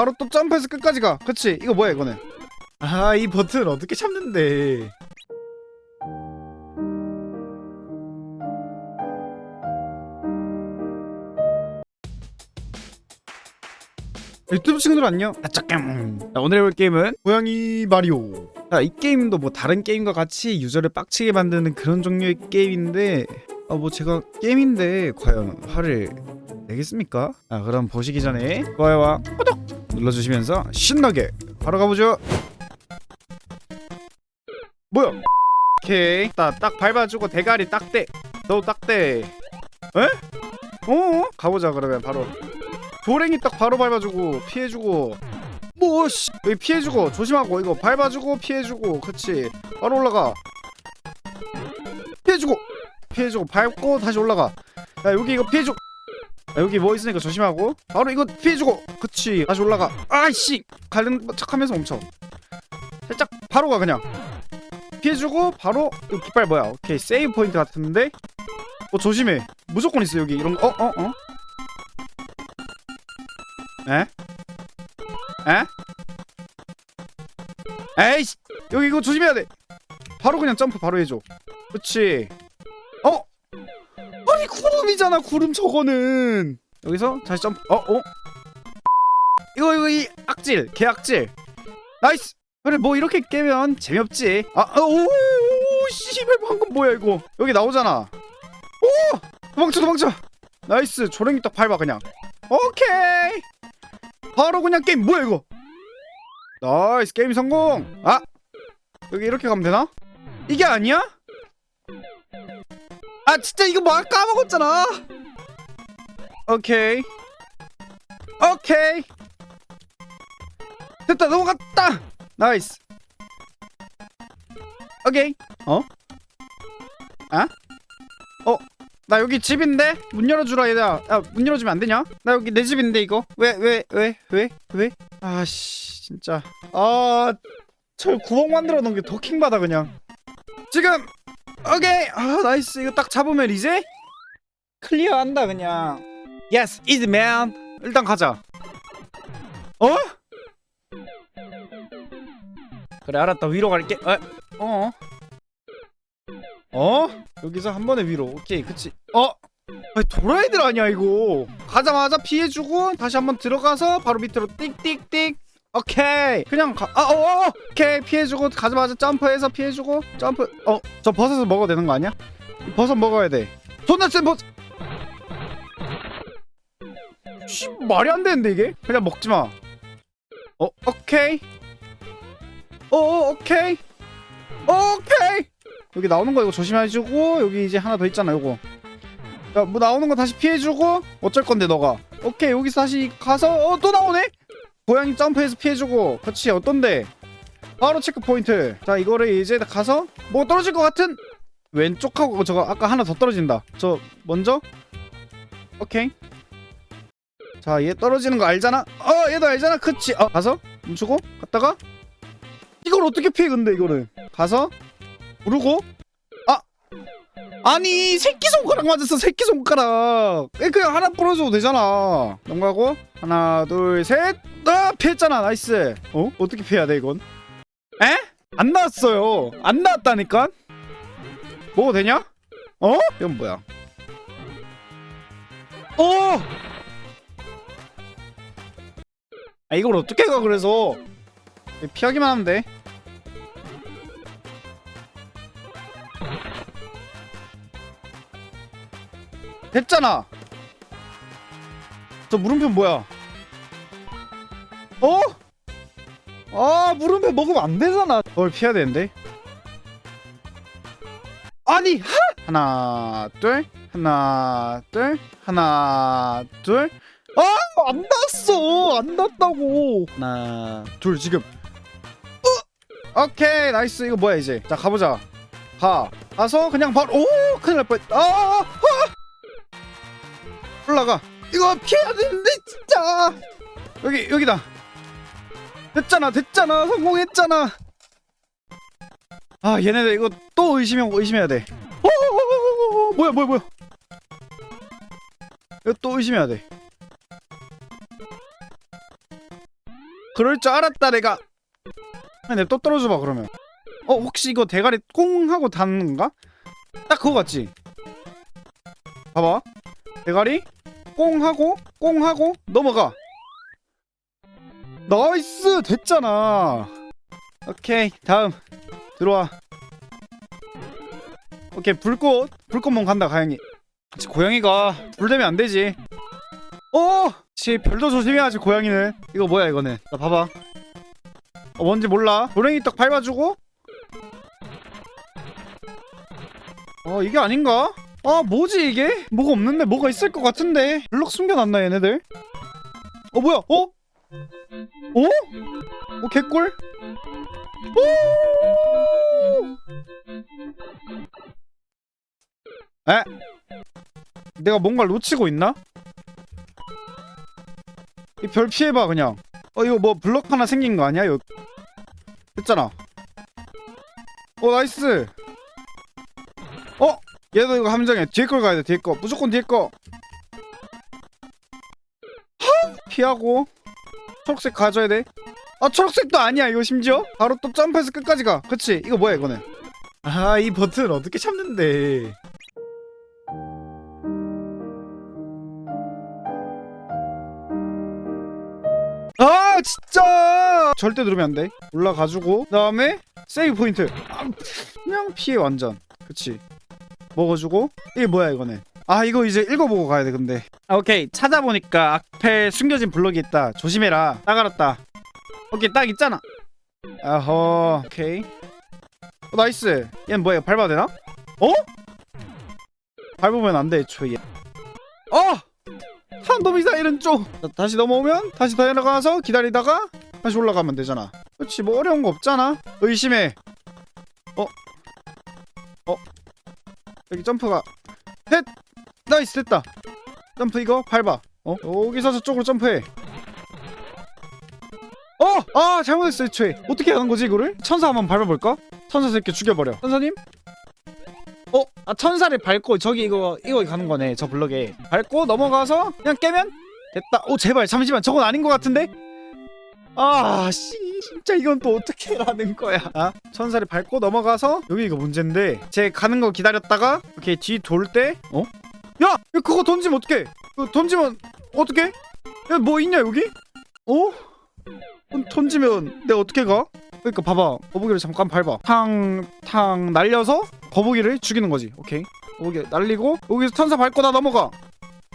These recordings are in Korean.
바로 또 점프해서 끝까지 가. 그치? 이거 뭐야 이거는? 아 이 버튼 어떻게 참는데? 유튜브 친구들 안녕. 아짜깜 자, 오늘 해볼 게임은 고양이 마리오. 자, 이 게임도 뭐 다른 게임과 같이 유저를 빡치게 만드는 그런 종류의 게임인데 아 뭐 제가 게임인데 과연 화를 내겠습니까? 아 그럼 보시기 전에 좋아요와 구독 눌러주시면서 신나게 바로 가보죠. 뭐야? 오케이. 딱, 딱 밟아주고 대가리 딱대. 너 딱대. 에? 어? 가보자 그러면 바로. 조랭이 딱 바로 밟아주고 피해주고. 뭐씨. 여기 피해주고 조심하고 이거 밟아주고 피해주고 그치. 바로 올라가. 피해주고. 피해주고 밟고 다시 올라가. 야 여기 이거 피해주 고 야, 여기 뭐 있으니까 조심하고. 바로 이거 피해주고. 그치 다시 올라가. 아이씨! 가는 척하면서 멈춰. 살짝 바로 가 그냥. 피해주고 바로 이거 깃발 뭐야? 오케이 세이브 포인트 같은데? 어 조심해. 무조건 있어 여기. 이런 거. 어? 어? 어? 에? 에? 에이씨! 여기 이거 조심해야 돼. 바로 그냥 점프 바로 해줘. 그치 구름이잖아 구름 저거는. 여기서 다시 점프. 어? 어? 이거 이거 이 악질 개악질. 나이스! 그래 뭐 이렇게 깨면 재미없지. 아오 씨발 방금 뭐야 이거. 여기 나오잖아. 오! 도망쳐 도망쳐! 나이스! 조랭이 딱 밟아 그냥. 오케이! 바로 그냥 게임 뭐야 이거? 나이스 게임 성공! 아! 여기 이렇게 가면 되나? 이게 아니야? 아 진짜 이거 뭐 까먹었잖아 오케이 오케이 됐다 넘어갔다 나이스 오케이 어? 아? 어? 나 여기 집인데? 문 열어주라 얘들아 야문 열어주면 안 되냐? 나 여기 내 집인데 이거 왜 왜 왜 왜 왜? 아씨 진짜 아저 구멍 만들어 놓은 게더 킹받아 그냥 지금 오케이. 아 나이스. 이거 딱 잡으면 이제 클리어한다 그냥. Yes easy man. 일단 가자. 어? 그래 알았다. 위로 갈게. 어? 어? 어? 여기서 한 번에 위로. 오케이 그치. 어? 아니 도라이들 아니야 이거. 가자마자 피해주고 다시 한 번 들어가서 바로 밑으로 띡띡띡 오케이. 그냥 가 아, 어, 어, 어. 오케이. 피해주고 가자마자 점프해서 피해주고 점프 어 저 버섯을 먹어도 되는 거 아니야? 이 버섯 먹어야 돼. 존나 센 버섯 씨 말이 안 되는데 이게? 그냥 먹지 마. 어, 오케이. 어, 어 오케이. 오케이. 여기 나오는 거 이거 조심해주고 여기 이제 하나 더 있잖아 요거. 야뭐 나오는 거 다시 피해주고 어쩔 건데 너가. 오케이. 여기서 다시 가서 어 또 나오네 고양이 점프해서 피해주고 그렇지 어떤데? 바로 체크 포인트. 자 이거를 이제 가서 뭐 떨어질 것 같은? 왼쪽하고 저거 아까 하나 더 떨어진다. 저 먼저? 오케이. 자 얘 떨어지는 거 알잖아? 어 얘도 알잖아? 그치. 어 가서 멈추고 갔다가? 이걸 어떻게 피해 근데 이거를? 가서 부르고 아 아니 새끼손가락 맞았어 새끼손가락. 에, 그냥 하나 부러줘도 되잖아. 넘어가고. 하나 둘셋아 피했잖아. 나이스. 어? 어떻게 피해야 돼 이건? 에? 안 나왔어요. 안 나왔다니까? 먹어도 되냐? 어? 이건 뭐야? 어! 아 이걸 어떻게 가 그래서? 피하기만 하면 돼 됐잖아. 저 물음표 뭐야? 어? 아 물음표 먹으면 안 되잖아. 뭘 피해야 되는데? 아니 하! 하나 둘 하나 둘 하나 둘. 아안 났어 안 났다고. 하나 둘 지금. 어? 오케이 나이스 이거 뭐야 이제 자 가보자. 가 가서 그냥 바로 오 큰일 날 뻔. 아! 올라가. 이거 피해야 되는데 진짜. 여기 여기다. 됐잖아 됐잖아. 성공했잖아. 아 얘네들 이거 또 의심해 의심해야 돼. 어, 어, 어, 어, 뭐야 뭐야 뭐야. 이거 또 의심해야 돼. 그럴 줄 알았다 내가. 아니 또 떨어져봐 그러면. 어 혹시 이거 대가리 꽁 하고 닿는 건가? 딱 그거 같지? 봐봐. 대가리 꽁 하고 꽁 하고 넘어가. 나이스! 됐잖아. 오케이 다음. 들어와. 오케이 불꽃. 불꽃몽 간다 가영이. 고양이가 불 되면 안 되지. 어! 씨 별도 조심해야지 고양이는. 이거 뭐야 이거는? 나 봐봐. 어 뭔지 몰라. 고랭이 떡 밟아주고? 어 이게 아닌가? 아 뭐지 이게? 뭐가 없는데 뭐가 있을 것 같은데 블럭 숨겨놨나 얘네들? 어 뭐야 어? 어? 어 개꿀? 오! 에? 내가 뭔가 놓치고 있나? 이 별 피해봐 그냥 어 이거 뭐 블럭 하나 생긴 거 아니야? 이거 됐잖아 어 나이스 어? 얘도 이거 함정이야 뒤에 걸 가야 돼 뒤에 거. 무조건 뒤에 거. 하! 피하고 초록색 가져야 돼아 초록색도 아니야 이거 심지어? 바로 또 점프해서 끝까지 가. 그치? 이거 뭐야 이거는? 아 이 버튼 어떻게 참는데? 아 진짜! 절대 누르면 안 돼. 올라가지고 그 다음에 세이브 포인트. 아, 그냥 피해 완전. 그치 먹어주고 이게 뭐야 이거는 아 이거 이제 읽어보고 가야 돼 근데. 아, 오케이. 찾아보니까 앞에 숨겨진 블럭이 있다. 조심해라. 딱 알았다. 오케이 딱 있잖아. 아허 오케이. 어, 나이스. 얘는 뭐야 밟아도 되나? 어? 밟으면 안돼 애초에 어! 한도 미사일은 좀 자, 다시 넘어오면 다시 더 내려가서 기다리다가 다시 올라가면 되잖아. 그렇지 뭐 어려운 거 없잖아. 의심해. 어? 어? 여기 점프가 셋! 나이스 됐다 점프 이거 밟아 어? 여기서 저쪽으로 점프해 어! 아 잘못했어 애초에 어떻게 하는 거지 이거를? 천사 한번 밟아볼까? 천사 새끼 죽여버려 천사님? 어? 아 천사를 밟고 저기 이거 이거 가는 거네 저 블럭에 밟고 넘어가서 그냥 깨면 됐다 오 제발 잠시만 저건 아닌 것 같은데? 아 씨 진짜 이건 또 어떻게 하는 거야 아 천사를 밟고 넘어가서 여기 이거 문제인데 제 가는 거 기다렸다가 이렇게 뒤 돌 때 어? 야! 야 그거 던지면 어떡해 그거 던지면 어떡해? 야 뭐 있냐 여기? 어? 던- 던지면 내가 어떻게 가? 그러니까 봐봐 거북이를 잠깐 밟아 탕 탕 날려서 거북이를 죽이는 거지 오케이 거북이 날리고 여기서 천사 밟고 나 넘어가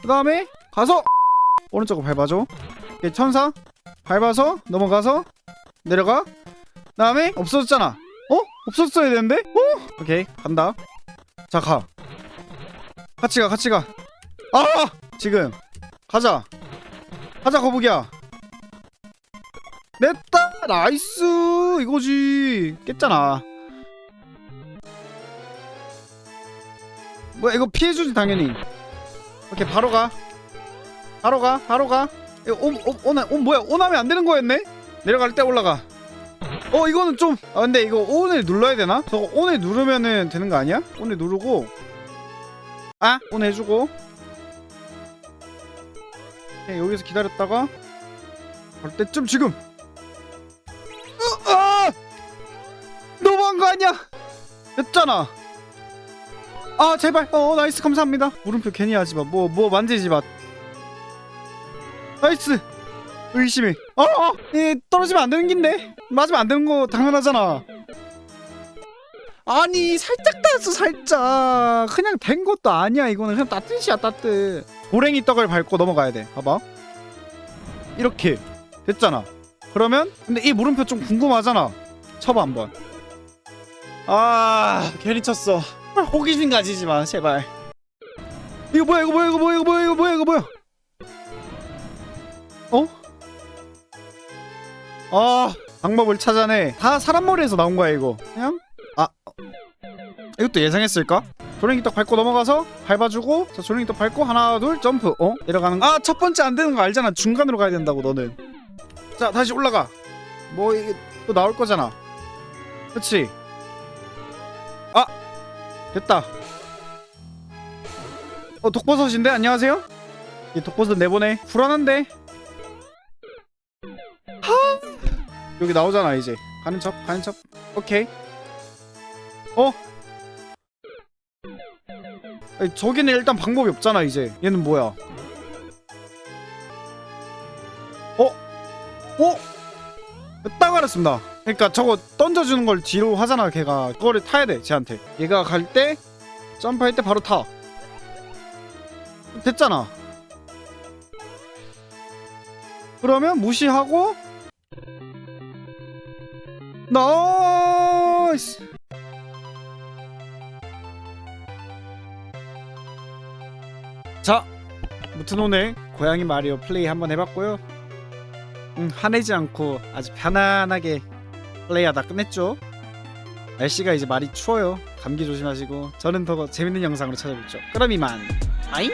그 다음에 가서 오른쪽으로 밟아줘 천사 밟아서 넘어가서 내려가? 그 다음에 없어졌잖아. 어? 없었어야 되는데? 어? 오케이 간다. 자가. 같이 가 같이 가아! 지금. 가자. 가자 거북이야. 냈다! 나이스! 이거지. 깼잖아. 뭐야 이거 피해주지 당연히. 오케이 바로 가. 바로 가 바로 가 오 뭐야? 오나면 안 되는 거였네? 내려갈 때 올라가. 어 이거는 좀 아 근데 이거 온을 눌러야 되나? 저거 온을 누르면은 되는 거 아니야? 온을 누르고. 아? 온 해주고. 오케이, 여기서 기다렸다가. 갈 때쯤 지금. 으, 아! 너무한 거 아니야? 됐잖아. 아 제발. 어 나이스. 감사합니다. 물음표 괜히 하지 마 뭐 뭐 만지지 마 나이스. 의심해. 어, 어! 이 떨어지면 안 되는 긴데. 맞으면 안 되는 거 당연하잖아. 아니 살짝 닿았어 살짝. 그냥 된 것도 아니야 이거는. 그냥 따뜻이야 따뜻 고랭이 떡을 밟고 넘어가야 돼. 봐봐. 이렇게. 됐잖아. 그러면? 근데 이 물음표 좀 궁금하잖아. 쳐봐 한번. 아 괜히 쳤어. 호기심 가지지 마 제발. 이거 뭐야 이거 뭐야 이거 뭐야 이거 뭐야 이거 뭐야 이거 뭐야 아 방법을 찾아내. 다 사람 머리에서 나온 거야 이거. 그냥? 아 어. 이것도 예상했을까? 조랭이 떡 밟고 넘어가서 밟아주고 자 조랭이 떡 밟고 하나 둘 점프. 어? 내려가는 아첫 번째 안 되는 거 알잖아. 중간으로 가야 된다고 너는. 자 다시 올라가. 뭐 이게 또 나올 거잖아. 그치? 아! 됐다. 어 독버섯인데? 안녕하세요? 이 독버섯 내보내. 불안한데 여기 나오잖아 이제. 가는 척 가는 척. 오케이. 어? 아니, 저기는 일단 방법이 없잖아 이제. 얘는 뭐야? 어? 어? 딱 알았습니다. 그러니까 저거 던져주는 걸 뒤로 하잖아 걔가. 그거를 타야 돼 쟤한테. 얘가 갈 때 점프할 때 바로 타. 됐잖아. 그러면 무시하고 나이스 자 무튼 오늘 고양이 마리오 플레이 한번 해봤고요. 음, 화내지 않고 아주 편안하게 플레이하다 끝냈죠. 날씨가 이제 많이 추워요. 감기 조심하시고 저는 더 재밌는 영상으로 찾아뵙죠. 그럼 이만. 아잉